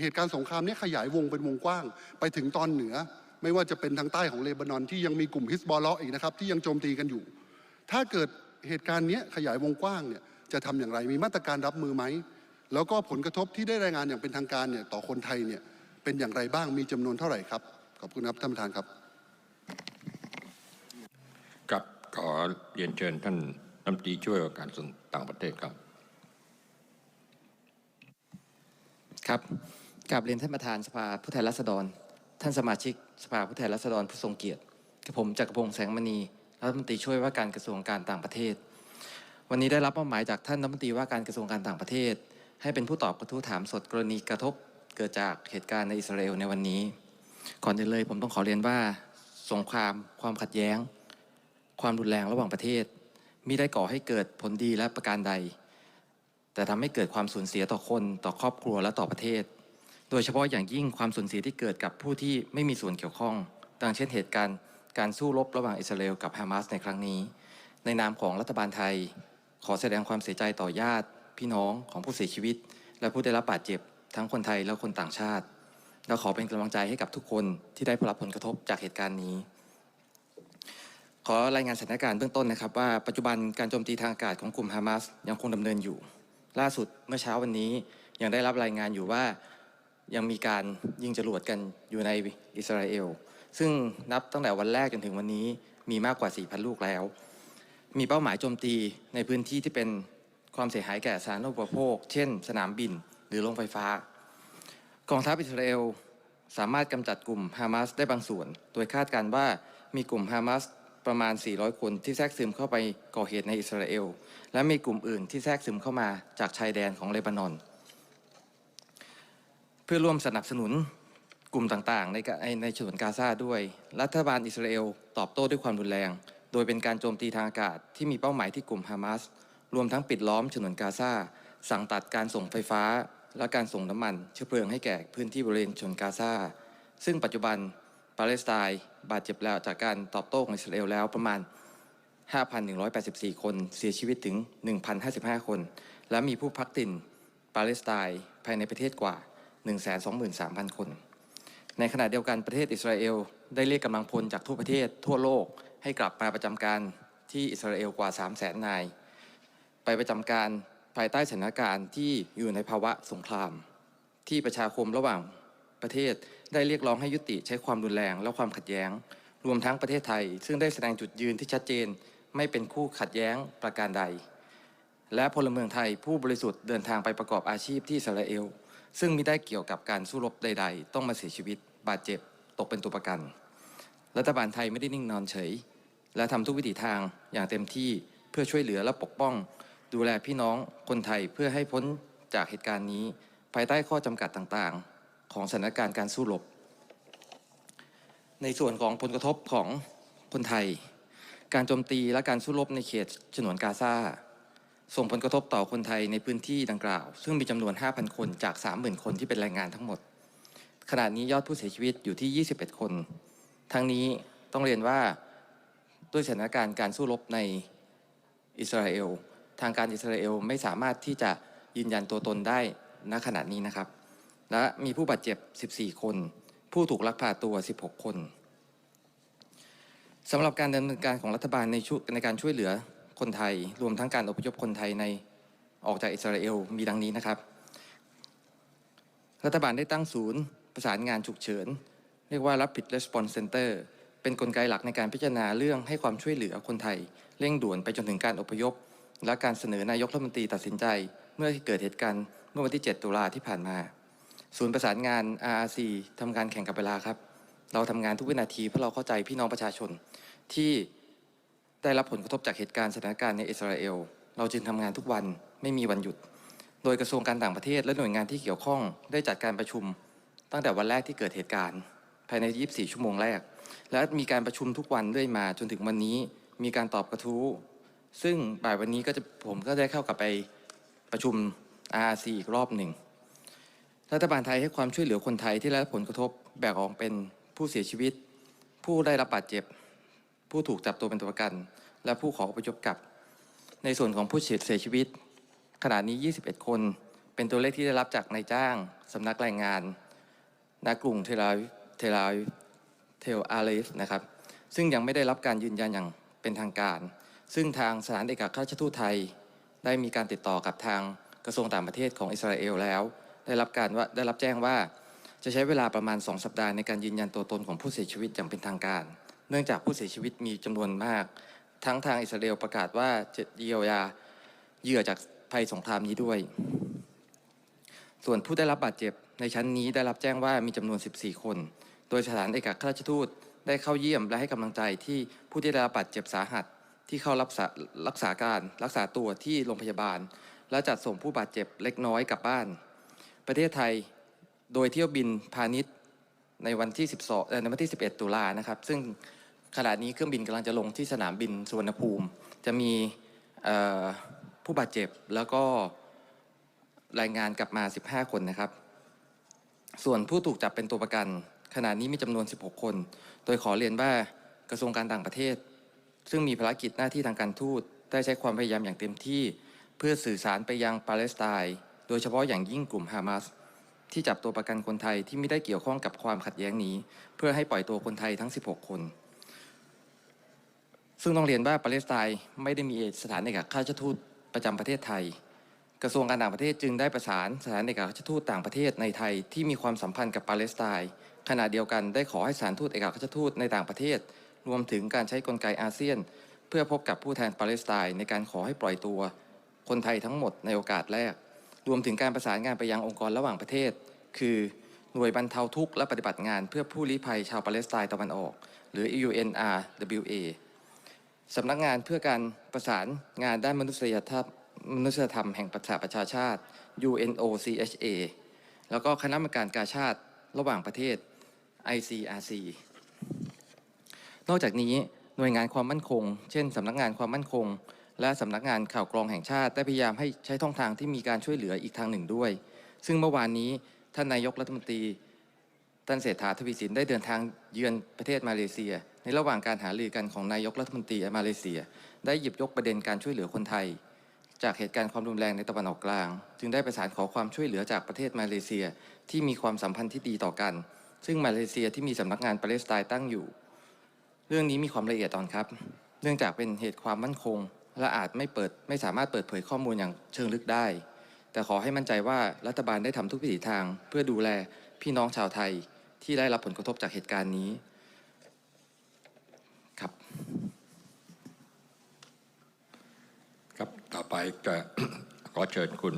เหตุการณ์สงครามนี้ขยายวงเป็นวงกว้าง ไปถึงตอนเหนือ ไม่ว่าจะเป็นทางใต้ของเลบานอนที่ยังมีกลุ่มฮิสบอลเลาะห์อีกนะครับที่ยังโจมตีกันอยู่ ถ้าเกิดเหตุการณ์นี้ขยายวงกว้างเนี่ยจะทำอย่างไรมีมาตรการรับมือไหมแล้วก็ผลกระทบที่ได้รายงานอย่างเป็นทางการเนี่ยต่อคนไทยเนี่ยเป็นอย่างไรบ้างมีจำนวนเท่าไหร่ครับขอบคุณครับท่านประธานครับกับขอเรียนเชิญท่านรัฐมนตรีช่วยการส่งต่างประเทศครับ ครับกราบเรียนท่านประธานสภาผู้แทนราษฎร ท่านสมาชิกสภาผู้แทนราษฎรผู้ทรงเกียรติกับผมจักรพงษ์แสงมณีรัฐมนตรีช่วยว่าการกระทรวงการต่างประเทศ วันนี้ได้รับมอบหมายจากท่านรัฐมนตรีว่าการกระทรวงการต่างประเทศ ให้เป็นผู้ตอบกระทู้ถามสดกรณีกระทบเกิดจากเหตุการณ์ในอิสราเอลในวันนี้ ก่อนอื่นเลยผมต้องขอเรียนว่า สงคราม ความขัดแย้ง ความรุนแรงระหว่างประเทศมิได้ก่อให้เกิดผลดีและประการใด แต่ทำให้เกิดความสูญเสียต่อคนต่อครอบครัวและต่อประเทศ โดยเฉพาะอย่างยิ่งความสูญเสียที่เกิดกับผู้ที่ไม่มีส่วนเกี่ยวข้อง ดังเช่นเหตุการณ์การสู้รบระหว่างอิสราเอลกับฮามาสในครั้งนี้ ในนามของรัฐบาลไทย ขอแสดงความเสียใจต่อญาติ พี่น้องของผู้เสียชีวิต และผู้ได้รับบาดเจ็บ ทั้งคนไทยและคนต่างชาติ และขอเป็นกำลังใจให้กับทุกคนที่ได้รับผลกระทบจากเหตุการณ์นี้ขอรายงานสถานการณ์เบื้องต้นนะครับว่าปัจจุบันการโจมตีทางอากาศของกลุ่มฮามาสยังคงดำเนินอยู่ ล่าสุดเมื่อเช้าวันนี้ยังได้รับรายงานอยู่ว่ายังมีการยิงจรวดกันอยู่ในอิสราเอล ซึ่งนับตั้งแต่วันแรกจนถึงวันนี้มีมากกว่า 4,000 ลูกแล้ว มีเป้าหมายโจมตีในพื้นที่ที่เป็นความเสียหายแก่สาธารณูปโภค เช่น สนามบินหรือโรงไฟฟ้ากองทัพอิสราเอลสามารถกำจัดกลุ่มฮามาสได้บางส่วน โดยคาดการว่ามีกลุ่มฮามาส ประมาณ 400 คนที่แทรกซึมเข้าไปก่อเหตุในอิสราเอล และมีกลุ่มอื่นที่แทรกซึมเข้ามาจากชายแดนของเลบานอน เพื่อร่วมสนับสนุนกลุ่มต่างๆ ในในฉนวนกาซาด้วย รัฐบาลอิสราเอลตอบโต้ด้วยความรุนแรง โดยเป็นการโจมตีทางอากาศที่มีเป้าหมายที่กลุ่มฮามาสรวมทั้งปิดล้อมฉนวนกาซาสั่งตัดการส่งไฟฟ้า และการส่งน้ำมันเชื้อเพลิงให้แก่พื้นที่บริเวณฉนวนกาซาซึ่งปัจจุบัน ปาเลสไตน์บาดเจ็บแล้วจากการตอบโต้ของอิสราเอลแล้วประมาณ 5,184 คน เสียชีวิตถึง 1,055 คน และมีผู้พักถิ่นปาเลสไตน์ภายในประเทศกว่า 123,000 คน ในขณะเดียวกันประเทศอิสราเอล ได้เรียกกำลังพลจากทั่วประเทศทั่วโลกให้กลับมาประจำการที่อิสราเอลกว่า 300,000 นาย ไปประจำการภายใต้สถานการณ์ที่อยู่ในภาวะสงคราม ที่ประชาคมระหว่าง ประเทศได้เรียกร้องให้ยุติใช้ความรุนแรงและความขัดแย้ง รวมทั้งประเทศไทย ซึ่งได้แสดงจุดยืนที่ชัดเจน ไม่เป็นคู่ขัดแย้งประการใด และพลเมืองไทยผู้บริสุทธิ์เดินทางไปประกอบอาชีพที่อิสราเอล ซึ่งมิได้เกี่ยวกับการสู้รบใด ๆ ต้องมาเสียชีวิต บาดเจ็บตกเป็นตัวประกัน รัฐบาลไทยไม่ได้นิ่งนอนเฉย และทำทุกวิถีทางอย่างเต็มที่เพื่อช่วยเหลือและปกป้อง ดูแลพี่น้องคนไทยเพื่อให้พ้นจากเหตุการณ์นี้ ภายใต้ข้อจำกัดต่างๆ ของสถานการณ์การสู้รบ ในส่วนของผลกระทบของคนไทย การโจมตีและการสู้รบในเขตฉนวนกาซาส่งผลกระทบต่อคนไทยในพื้นที่ดังกล่าว ซึ่งมีจำนวน 5,000 คนจาก 30,000 คนที่เป็นแรงงานทั้งหมด ขณะนี้ยอดผู้เสียชีวิตอยู่ที่ 21 คน ทั้งนี้ต้องเรียนว่าด้วยสถานการณ์การสู้รบในอิสราเอล ทางการอิสราเอลไม่สามารถที่จะยืนยันตัวตนได้ณขณะนี้นะครับ และมีผู้บาดเจ็บ 14 คน ผู้ถูกลักพาตัว 16 คนสำหรับการดำเนินการของรัฐบาลในในการช่วยเหลือคนไทย รวมทั้งการอพยพคนไทยในออกจากอิสราเอลมีดังนี้นะครับ รัฐบาลได้ตั้งศูนย์ ประสานงานฉุกเฉิน เรียกว่า Rapid Response Center เป็นนกลไกหลักในการพิจารณาเรื่องให้ความช่วยเหลือคนไทย เร่งด่วนไปจนถึงการอพยพ และการเสนอนายกรัฐมนตรีตัดสินใจ เมื่อเกิดเหตุการณ์เมื่อวันที่ 7 ตุลาที่ผ่านมา ศูนย์ประสานงาน RRC ทำการแข่งกับเวลาครับ เราทำงานทุกวินาทีเพราะเราเข้าใจพี่น้องประชาชน ที่ได้รับผลกระทบจากเหตุการณ์สถานการณ์ในอิสราเอล เราจึงทำงานทุกวันไม่มีวันหยุด โดยกระทรวงการต่างประเทศและหน่วยงานที่เกี่ยวข้องได้จัดการประชุม ตั้งแต่วันแรกที่เกิดเหตุการณ์ ภายใน 24 ชั่วโมงแรก และมีการประชุมทุกวันเรื่อยมาจนถึงวันนี้ มีการตอบกระทู้ ซึ่งบ่ายวันนี้ก็จะผมก็ได้เข้ากับไปประชุม RRC อีกรอบหนึ่ง รัฐบาลไทยให้ความช่วยเหลือคนไทยที่ได้รับผลกระทบแบ่งออกเป็นผู้เสียชีวิต ผู้ได้รับบาดเจ็บ ผู้ถูกจับตัวเป็นตัวประกัน และผู้ขออพยพกลับ ในส่วนของผู้เสียชีวิต ขณะนี้ 21 คน เป็นตัวเลขที่ได้รับจากนายจ้างสำนักแรงงานณกรุงเทลาเทลาเทลอาลีฟนะครับซึ่งยังไม่ได้รับการยืนยันอย่างเป็นทางการ ซึ่งทางสถานเอกอัครราชทูตไทย ได้มีการติดต่อกับทางกระทรวงต่างประเทศของอิสราเอลแล้ว ได้รับการว่าได้รับแจ้งว่า จะใช้เวลาประมาณ 2 สัปดาห์ในการยืนยันตัวตนของผู้เสียชีวิตอย่างเป็นทางการ เนื่องจากผู้เสียชีวิตมีจำนวนมาก ทั้งทางอิสราเอลประกาศว่าจะเยียวยาเหยื่อจากภัยสงครามนี้ด้วย ส่วนผู้ได้รับบาดเจ็บในชั้นนี้ได้รับแจ้งว่ามีจำนวน 14 คน โดยสถานเอกอัครราชทูตได้เข้าเยี่ยมและให้กำลังใจที่ผู้ที่ได้รับบาดเจ็บสาหัสที่เข้ารับรักษาการรักษาตัวที่โรงพยาบาล และจัดส่งผู้บาดเจ็บเล็กน้อยกลับบ้าน ประเทศไทยโดยเที่ยวบินพาณิชย์ในวันที่ 12เอ่ในวันที่ 11 ตุลานะครับ ซึ่งขณะนี้เครื่องบินกำลังจะลงที่สนามบินสุวรรณภูมิ จะมีผู้บาดเจ็บแล้วก็รายงานกลับมา 15 คนนะครับ ส่วนผู้ถูกจับเป็นตัวประกัน ขณะนี้มีจำนวน 16 คน โดยขอเรียนว่ากระทรวงการต่างประเทศ ซึ่งมีภารกิจหน้าที่ทางการทูตได้ใช้ความพยายามอย่างเต็มที่ เพื่อสื่อสารไปยังปาเลสไตน์ ดยเฉพาะอย่างยิ่งกลุ่มฮามาสที่จับตัวประกันคนไทยที่ไม่ได้เกี่ยวข้องกับความขัดแย้งนี้ เพื่อให้ปล่อยตัวคนไทยทั้ง 16 คน ซึ่งต้องเรียนว่าปาเลสไตน์ไม่ได้มีสถานเอกอัครราชทูตประจำประเทศไทย กระทรวงการต่างประเทศจึงได้ประสานสถานเอกอัครราชทูตต่างประเทศในไทยที่มีความสัมพันธ์กับปาเลสไตน์ขณะเดียวกันได้ขอให้สถานทูตเอกอัครราชทูตในต่างประเทศ รวมถึงการใช้กลไกอาเซียน เพื่อพบกับผู้แทนปาเลสไตน์ในการขอให้ปล่อยตัว คนไทยทั้งหมดในโอกาสแรก รวมถึงการประสานงานไปยังองค์กรระหว่างประเทศ คือหน่วยบรรเทาทุกข์และปฏิบัติงานเพื่อผู้ลี้ภัยชาวปาเลสไตน์ตะวันออก หรือ UNRWA สำนักงานเพื่อการประสานงานด้านมนุษยธรรมมนุษยธรรมแห่งประชาประชาชาติ UNOCHA แล้วก็คณะกรรมการกาชาติระหว่างประเทศ ICRC นอกจากนี้หน่วยงานความมั่นคง เช่นสำนักงานความมั่นคง และสำนักงานข่าวกรองแห่งชาติได้พยายามให้ใช้ท่องทางที่มีการช่วยเหลืออีกทางหนึ่งด้วย ซึ่งเมื่อวานนี้ท่านนายกรัฐมนตรีท่านเศรษฐาทวีสินได้เดินทางเยือนประเทศมาเลเซีย ในระหว่างการหารือกันของนายกรัฐมนตรีมาเลเซีย ได้หยิบยกประเด็นการช่วยเหลือคนไทย จากเหตุการณ์ความรุนแรงในตะวันออกกลาง จึงได้ประสานขอความช่วยเหลือจากประเทศมาเลเซียที่มีความสัมพันธ์ที่ดีต่อกัน ซึ่งมาเลเซียที่มีสำนักงานปาเลสไตน์ตั้งอยู่ เรื่องนี้มีความละเอียดอ่อนครับ เนื่องจากเป็นเหตุความมั่นคง และอาจไม่เปิดไม่สามารถเปิดเผยข้อมูลอย่างเชิงลึกได้ แต่ขอให้มั่นใจว่ารัฐบาลได้ทำทุกวิถีทาง เพื่อดูแลพี่น้องชาวไทยที่ได้รับผลกระทบจากเหตุการณ์นี้ครับครับต่อไปจะขอเชิญคุณ